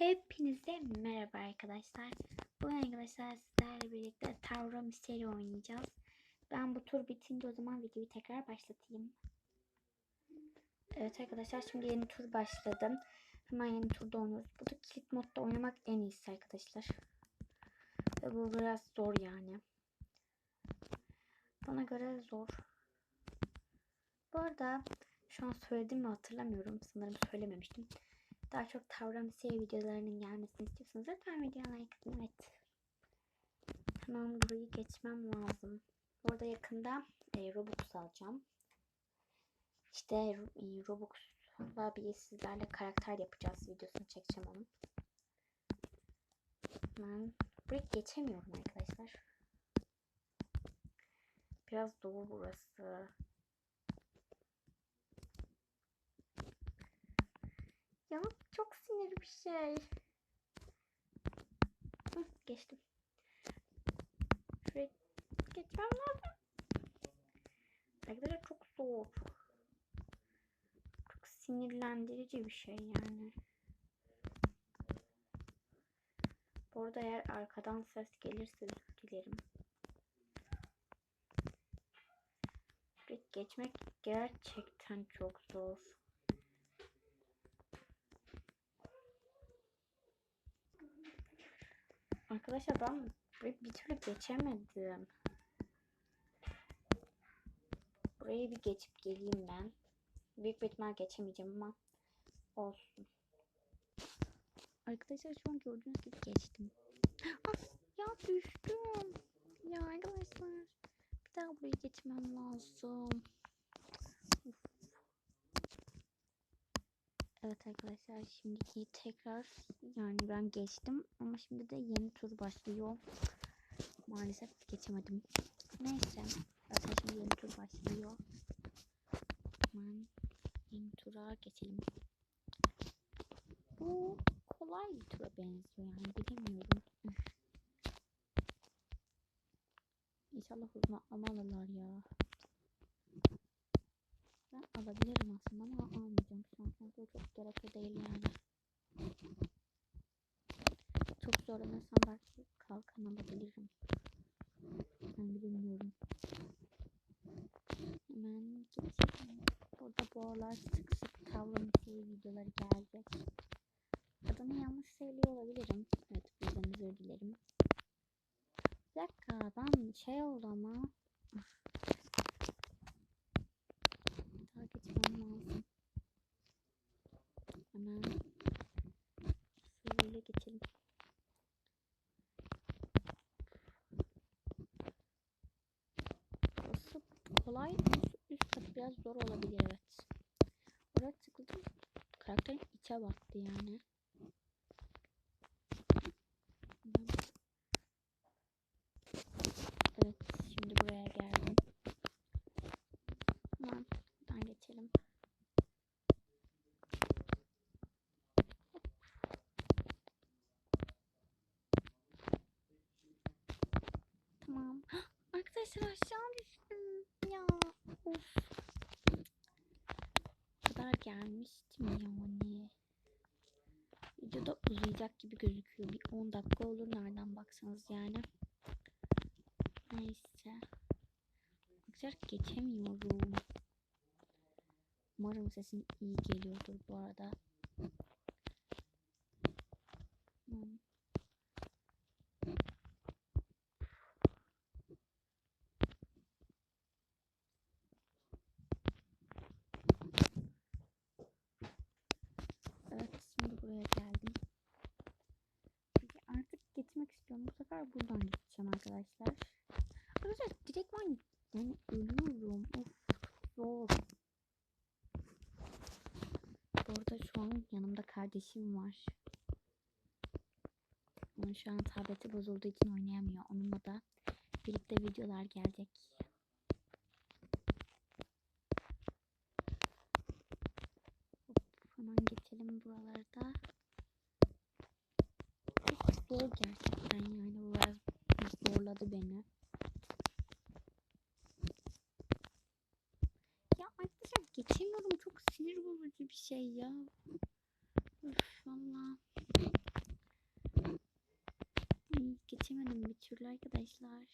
Hepinize merhaba arkadaşlar. Bugün arkadaşlar sizlerle birlikte Tavro Mystery oynayacağız. Ben bu tur bitince o zaman videoyu tekrar başlatayım. Evet arkadaşlar şimdi yeni tur başladım. Hemen yeni turda oynuyoruz. Bu da kilit modda oynamak en iyisi arkadaşlar. Ve bu biraz zor yani. Bana göre zor. Bu arada şu an söyledim mi hatırlamıyorum. Sanırım söylememiştim. Daha çok Tavramisiye videolarının gelmesini istiyorsanız lütfen videoya like atın. Evet. Hemen burayı geçmem lazım. Orada yakında e, Robux alacağım. İşte e, Robux'la bir sizlerle karakter yapacağız. Videosunu çekeceğim onun. Hemen burayı geçemiyorum arkadaşlar. Biraz zor burası. Ya çok sinir bir şey. Hı, geçtim. Şuraya geçmem lazım. Arkadaşlar çok zor. Çok sinirlendirici bir şey yani. Bu arada eğer arkadan ses gelirse dilerim. Geçmek gerçekten çok zor. Arkadaşlar ben bir türlü geçemedim. Burayı bir geçip geleyim ben. Büyük bir ihtimal geçemeyeceğim ama olsun. Arkadaşlar şu an gördüğünüz gibi geçtim. Ah, ya düştüm. Ya arkadaşlar bir daha burayı geçmem lazım. Uf. Evet arkadaşlar şimdiki tekrar yani ben geçtim ama şimdi de yeni tur başlıyor. Maalesef geçemedim. Neyse zaten şimdi yeni tur başlıyor. Hemen yeni tura geçelim. Bu kolay bir tura benziyor yani bilemiyorum. İnşallah hızlı atlama alırlar ya. Alabilirim aslında ama almayacağım şu an çünkü çok gerekli değil yani. Çok zorlanırsam belki kalkan alabilirim. Ben bilmiyorum. Hemen geçelim. Burada bu aralar sık sık tavlamısı videoları gelecek. Adını yanlış söylüyor olabilirim. Evet buradan özür dilerim. Bir dakika ben şey oldu ama. Daha geçmem lazım. Hemen şöyle geçelim. Burası kolay ama üst kat biraz zor olabilir evet. Oraya tıkladım. Karakterin içe baktı yani. Evet şimdi buraya geldim. Hemen buradan geçelim. Tamam. Arkadaşlar aşağı düştüm. Ya of. Bu kadar gelmiştim yani. Videoda uzayacak gibi gözüküyor. Bir 10 dakika olur nereden baksanız yani. Neyse. Arkadaşlar geçemiyorum. Umarım sesim iyi geliyordur bu arada. Hmm. Evet şimdi buraya geldim. Peki artık gitmek istiyorum. Bu sefer buradan gideceğim arkadaşlar. Arkadaşlar direkt ben ölüyorum. Of zor. Bu arada şu an yanımda kardeşim var. Onun şu an tableti bozulduğu için oynayamıyor. Onunla da birlikte videolar gelecek. Hop, hemen geçelim buralarda. Çok zor gerçekten yani bu biraz zorladı beni. Ya arkadaşlar geçemiyorum çok sinir bozucu bir şey ya. Üf valla. geçemedim bir türlü arkadaşlar.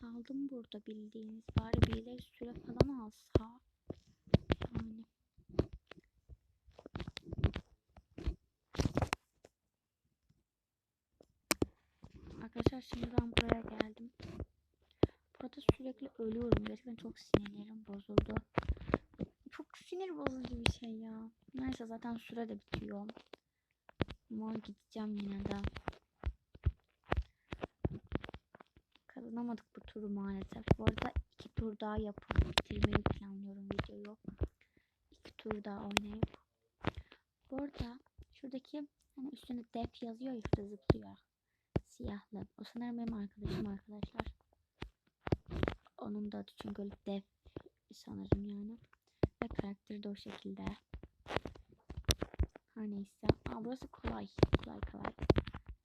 Kaldım burada bildiğiniz. Bari birileri süre falan alsa. Yani. Arkadaşlar şimdi ben buraya geldim. Burada sürekli ölüyorum. Gerçekten çok sinirlerim bozuldu. Sinir bozucu bir şey ya. Neyse zaten süre de bitiyor. Ama gideceğim yine de. Kazanamadık bu turu maalesef. Bu arada iki tur daha yapıp bitirmeyi planlıyorum videoyu. İki tur daha oynayıp. Bu arada şuradaki hani üstünde def yazıyor ya şurada zıplıyor. Siyahlı. O sanırım benim arkadaşım arkadaşlar. Onun da adı çünkü def sanırım yani. Ve karakteri de o şekilde. Her neyse. Aa burası kolay. Kolay kolay.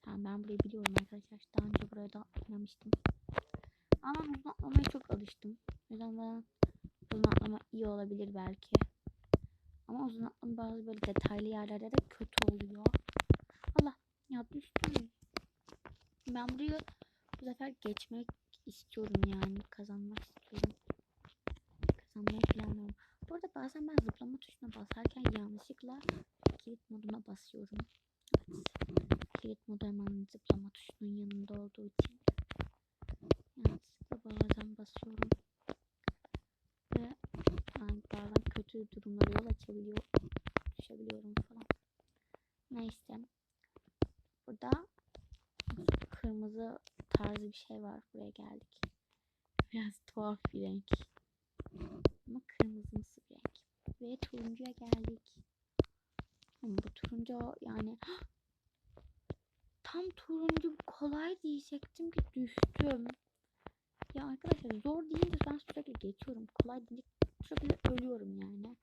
Tamam ben burayı biliyorum arkadaşlar. Daha önce buraya da oynamıştım. Ama uzun atlamaya çok alıştım. O yüzden bana uzun atlama iyi olabilir belki. Ama uzun atlama bazı böyle detaylı yerlerde de kötü oluyor. Allah ya düştüm. Ben burayı bu sefer geçmek istiyorum yani. Kazanmak istiyorum. Kazanmayı planlıyorum. Bu arada bazen ben zıplama tuşuna basarken yanlışlıkla kilit moduna basıyorum. Evet. Kilit modu hemen zıplama tuşunun yanında olduğu için. Yanlışlıkla bazen basıyorum. Ve yani bazen kötü durumlara yol açabiliyor. Düşebiliyorum falan. Neyse. Burada kırmızı tarzı bir şey var. Buraya geldik. Biraz tuhaf bir renk. Ama kırmızımsı bir renk. Ve turuncuya geldik. Ama bu turuncu yani tam turuncu kolay diyecektim ki düştüm. Ya arkadaşlar zor deyince ben sürekli geçiyorum. Kolay deyince sürekli ölüyorum yani.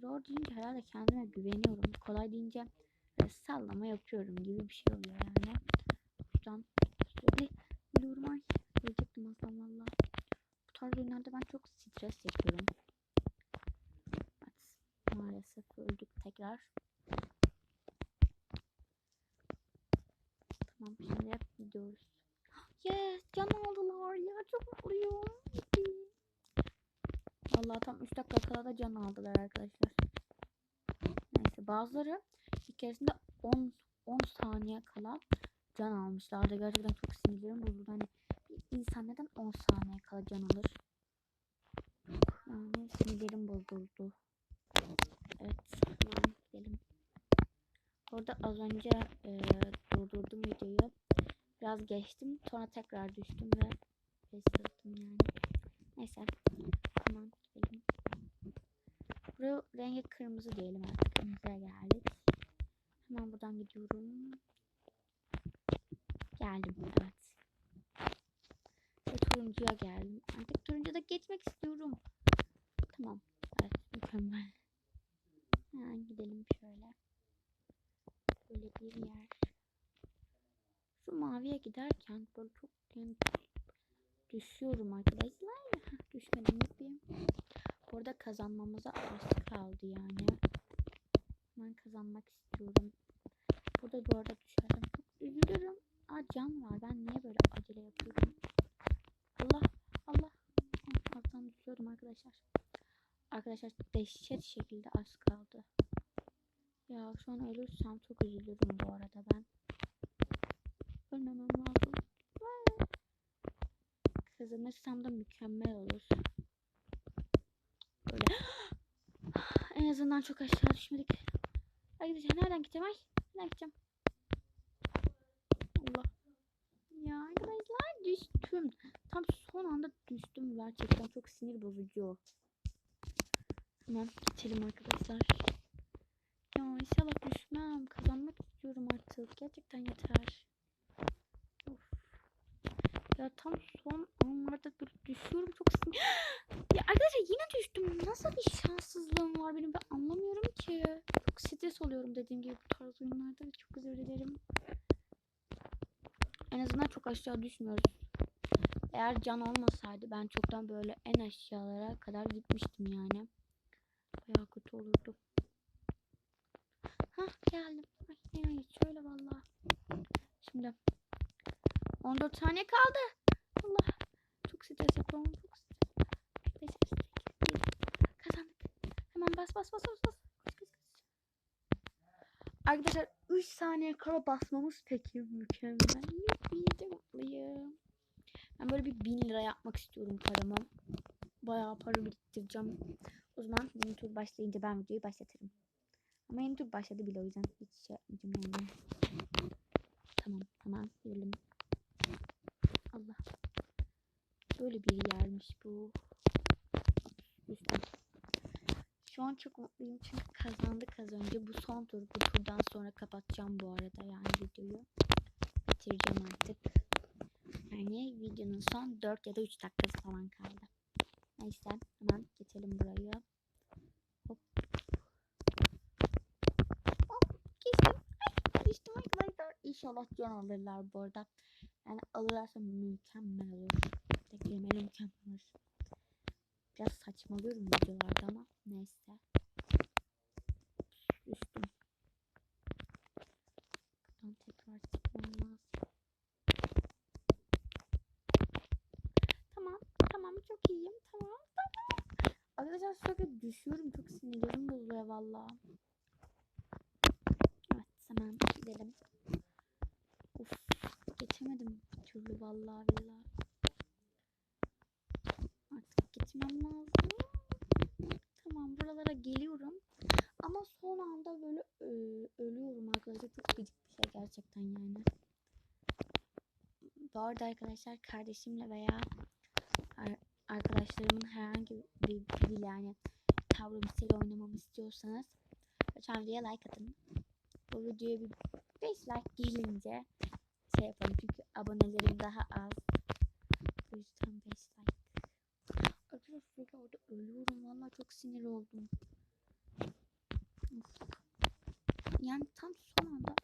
Zor deyince herhalde kendime güveniyorum. Kolay deyince sallama yapıyorum gibi bir şey oluyor yani. Buradan sürekli ölüyorum ay. Ölecektim aslında valla. Tarz oyunlarda ben çok stres yapıyorum. Evet. Maalesef öldük tekrar. Tamam şimdi gidiyoruz. Yes can aldılar ya çok mutluyum. Vallahi tam 3 dakika kala da can aldılar arkadaşlar. Neyse bazıları bir keresinde 10 10 saniye kala can almışlardı. Gerçekten çok sinirlerim bozuldu. Hani insan neden 10 saniye kala can alır? Yani sinirlerim bozuldu. Evet hemen gidelim. Orada az önce e, durdurdum videoyu. Biraz geçtim. Sonra tekrar düştüm ve restarttım yani. Neyse. Hemen gidelim. Buraya rengi kırmızı diyelim artık. Kırmızıya geldik. Hemen buradan gidiyorum. Geldim. Evet. Turuncuya geldim. Artık turuncuda geçmek istiyorum. Tamam. Evet. Mükemmel. Hemen gidelim şöyle. Böyle bir yer. Şu maviye giderken böyle çok yani düşüyorum arkadaşlar. Düşmedim mutluyum. Orada kazanmamıza az kaldı yani. Ben kazanmak istiyorum. Burada bu arada düşersem çok üzülürüm. Aa can var. Ben niye böyle acele yapıyorum? Alttan düşüyordum arkadaşlar. Arkadaşlar dehşet şekilde az kaldı. Ya şu an ölürsem çok üzülürüm bu arada ben. Ölmemem lazım. Kazanırsam da mükemmel olur. Böyle. en azından çok aşağı düşmedik. Arkadaşlar nereden gideceğim ay? Nereden gideceğim? Allah. Ya arkadaşlar düştüm. Son anda düştüm gerçekten çok sinir bozucu. Hemen geçelim arkadaşlar. Ya inşallah düşmem. Kazanmak istiyorum artık. Gerçekten yeter. Of. Ya tam son anlarda böyle düşüyorum çok sinir. ya arkadaşlar yine düştüm. Nasıl bir şanssızlığım var benim ben anlamıyorum ki. Çok stres oluyorum dediğim gibi bu tarz oyunlarda. Çok özür dilerim. En azından çok aşağı düşmüyoruz. Eğer can olmasaydı ben çoktan böyle en aşağılara kadar gitmiştim yani. Bayağı kötü olurdu. Hah geldim. Ay nihayet şöyle valla. Şimdi 14 saniye kaldı. Allah. Çok stres yapıyorum. Çok stres. 5, 6, 7. Kazandık. Hemen bas bas bas bas. bas. Arkadaşlar 3 saniye kala basmamız peki mükemmel. Çok mutluyum. Ben böyle bir 1000 lira yapmak istiyorum paramı. Bayağı para biriktireceğim. O zaman yeni tur başlayınca ben videoyu başlatırım. Ama yeni tur başladı bile o yüzden hiç şey yapmayacağım yani. Tamam tamam girelim. Allah. Böyle bir yermiş bu. Üstüm. Şu an çok mutluyum çünkü kazandık az önce. Bu son tur. Bu turdan sonra kapatacağım bu arada yani videoyu. Bitireceğim artık. Yani videonun son 4 ya da 3 dakikası falan kaldı. Neyse hemen geçelim burayı. Hop. Hop geçtim. Ay geçtim arkadaşlar. İnşallah can alırlar bu arada. Yani alırlarsa mükemmel olur. Tek mükemmel olur. Biraz saçmalıyorum videolarda ama neyse. Üstüm. Buradan tekrar çıkmam lazım. Tamam. Tamam çok iyiyim. Tamam. Tamam. Arkadaşlar sürekli düşüyorum. Çok sinirlerim bozuluyor valla. Evet hemen gidelim. Uf geçemedim bir türlü vallahi billahi. Artık gitmem lazım. Tamam buralara geliyorum. Ama son anda böyle e, ölüyorum arkadaşlar. Çok gıcık bir şey gerçekten yani. Bu arada arkadaşlar kardeşimle veya arkadaşlarımın herhangi bir biriyle yani tavrımsıyla oynamamı istiyorsanız lütfen videoya like atın. Bu videoya bir 5 like gelince şey yapalım çünkü abonelerim daha az. O yüzden 5 like. Arkadaşlar orada ölüyorum. Valla çok sinir oldum. Of. Yani tam son anda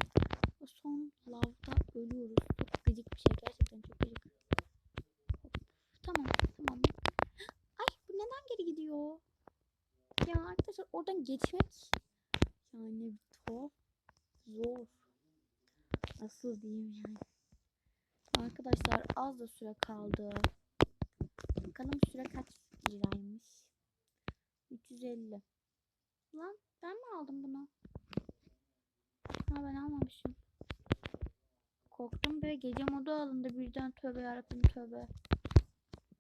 o son lavda ölüyoruz. Çok gıcık bir şey. Gerçekten çok gıcık. Hop. Tamam tamam. Ay bu gidiyor? Ya arkadaşlar oradan geçmek yani tuhaf zor. Nasıl diyeyim yani. Arkadaşlar az da süre kaldı. Bakalım süre kaç liraymış. 350. Lan ben mi aldım bunu? Ha ben almamışım. Korktum be gece modu alındı birden tövbe yarabbim tövbe.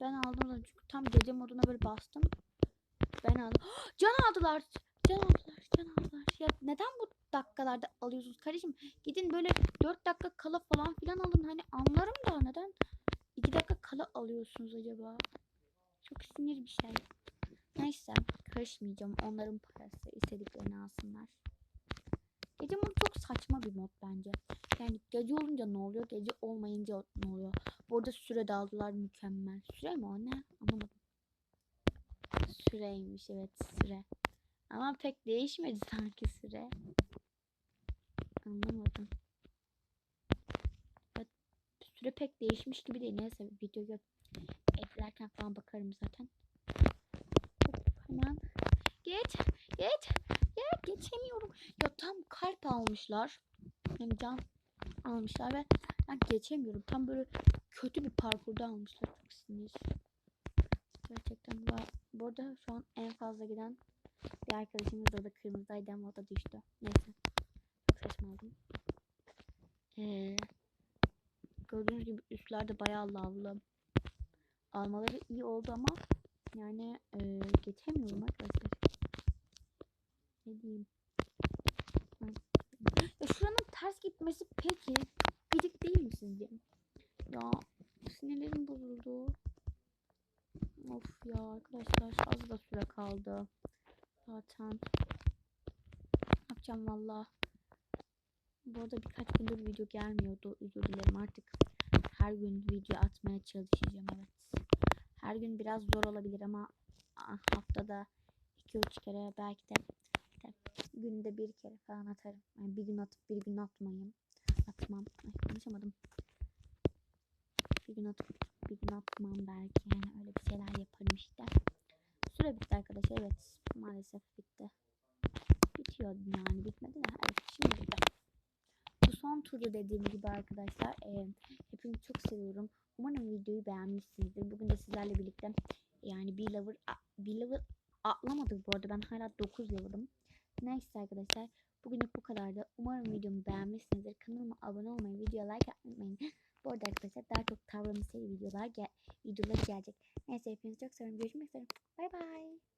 Ben aldım da çünkü tam gece moduna böyle bastım. Ben aldım. Can aldılar. Can aldılar. Can aldılar. Ya neden bu dakikalarda alıyorsunuz kardeşim? Gidin böyle 4 dakika kala falan filan alın. Hani anlarım da neden 2 dakika kala alıyorsunuz acaba? Çok sinir bir şey. Neyse karışmayacağım. Onların parası istediklerini alsınlar. Gece modu çok saçma bir mod bence. Yani gece olunca ne oluyor? Gece olmayınca ne oluyor? Bu arada süre de aldılar mükemmel. Süre mi o ne? Anlamadım. Süreymiş evet süre. Ama pek değişmedi sanki süre. Anlamadım. Süre pek değişmiş gibi değil. Neyse videoyu editlerken falan bakarım zaten. Hop, hemen. Geç. Geç. Ya geçemiyorum. Ya tam kalp almışlar. Yani can almışlar ve ben geçemiyorum. Tam böyle kötü bir parkurda almışlar. Çok sinir. Gerçekten bu, bu arada şu an en fazla giden bir arkadaşımız da, o da kırmızıydı ama o da düştü. Neyse. Çok saçma. Ee, gördüğünüz gibi üstlerde bayağı lavlı. Almaları iyi oldu ama yani e, geçemiyorum arkadaşlar. Ne diyeyim? Ya şuranın ters gitmesi peki gıcık değil mi sizce? Ya sinirlerim bozuldu. Of ya arkadaşlar az da süre kaldı. Zaten. Yapacağım valla. Bu arada birkaç gündür video gelmiyordu. Özür dilerim artık. Her gün video atmaya çalışacağım evet. Her gün biraz zor olabilir ama haftada 2-3 kere belki de günde bir kere falan atarım. Yani bir gün atıp bir gün atmayayım. Atmam. Ay, konuşamadım. Bir gün atıp bir gün atmam belki. Yani öyle bir şeyler yaparım işte. Süre bitti arkadaşlar. Evet. Maalesef bitti. Bitiyor yani. Bitmedi de. Evet. Şimdi bitti. Bu son turu dediğim gibi arkadaşlar. E, hepinizi çok seviyorum. Umarım videoyu beğenmişsinizdir. Bugün de sizlerle birlikte yani bir level bir level atlamadık bu arada. Ben hala 9 level'ım. Neyse arkadaşlar. Bugünlük bu kadardı. Umarım videomu beğenmişsinizdir. Kanalıma abone olmayı, videoya like atmayı unutmayın. Bu arada arkadaşlar daha çok tavrımı videolar, gel videolar gelecek. Neyse hepinizi çok seviyorum. Görüşmek üzere. Bay bay.